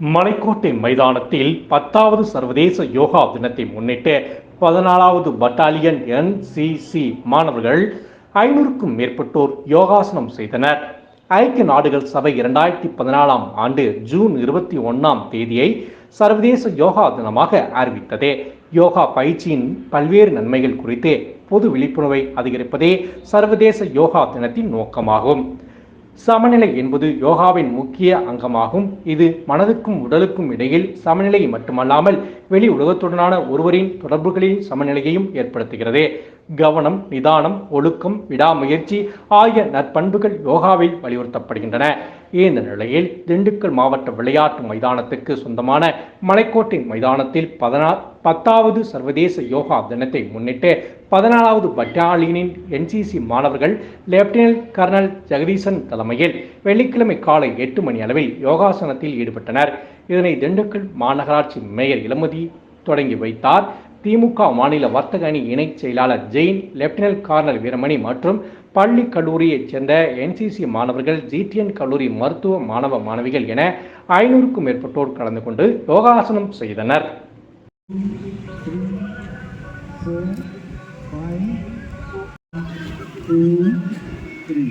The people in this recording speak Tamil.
மலைக்கோட்டை மைதானத்தில் பத்தாவது சர்வதேச யோகா தினத்தை முன்னிட்டு பதினாலாவது பட்டாலியன் என்சிசி மாணவர்கள் ஐநூறுக்கும் மேற்பட்டோர் யோகாசனம் செய்தனர். ஐக்கிய நாடுகள் சபை இரண்டாயிரத்தி பதினாலாம் ஆண்டு ஜூன் இருபத்தி ஒன்றாம் தேதியை சர்வதேச யோகா தினமாக அறிவித்தது. யோகா பயிற்சியின் பல்வேறு நன்மைகள் குறித்து பொது விழிப்புணர்வை அதிகரிப்பதே சர்வதேச யோகா தினத்தின் நோக்கமாகும். சமநிலை என்பது யோகாவின் முக்கிய அங்கமாகும். இது மனதுக்கும் உடலுக்கும் இடையில் சமநிலை மட்டுமல்லாமல் வெளி உலகத்துடனான ஒருவரின் தொடர்புகளின் சமநிலையையும் ஏற்படுத்துகிறது. கவனம் நிதானம் ஒழுக்கம் விடாமுயற்சி ஆகிய நற்பண்புகள் யோகாவில் வலியுறுத்தப்படுகின்றன. இந்த நிலையில் திண்டுக்கல் மாவட்ட விளையாட்டு மைதானத்துக்கு சொந்தமான மலைக்கோட்டை மைதானத்தில் பதினா பத்தாவது சர்வதேச யோகா தினத்தை முன்னிட்டு பதினாலாவது பட்டாலியனின் என்சிசி மாணவர்கள் லெப்டினன்ட் கர்னல் ஜெகதீசன் தலைமையில் வெள்ளிக்கிழமை காலை எட்டு மணி அளவில் யோகாசனத்தில் ஈடுபட்டனர். இதனை திண்டுக்கல் மாநகராட்சி மேயர் இளமதி தொடங்கி வைத்தார். திமுக மாநில வர்த்தக அணி இணைச் செயலாளர் ஜெயின் லெப்டினன்ட் கர்னல் வீரமணி மற்றும் பள்ளி கல்லூரியைச் சேர்ந்த என்சிசி மாணவர்கள் ஜிடிஎன் கல்லூரி மருத்துவ மாணவ மாணவிகள் என ஐநூறுக்கும் மேற்பட்டோர் கலந்து கொண்டு யோகாசனம் செய்தனர் two, three.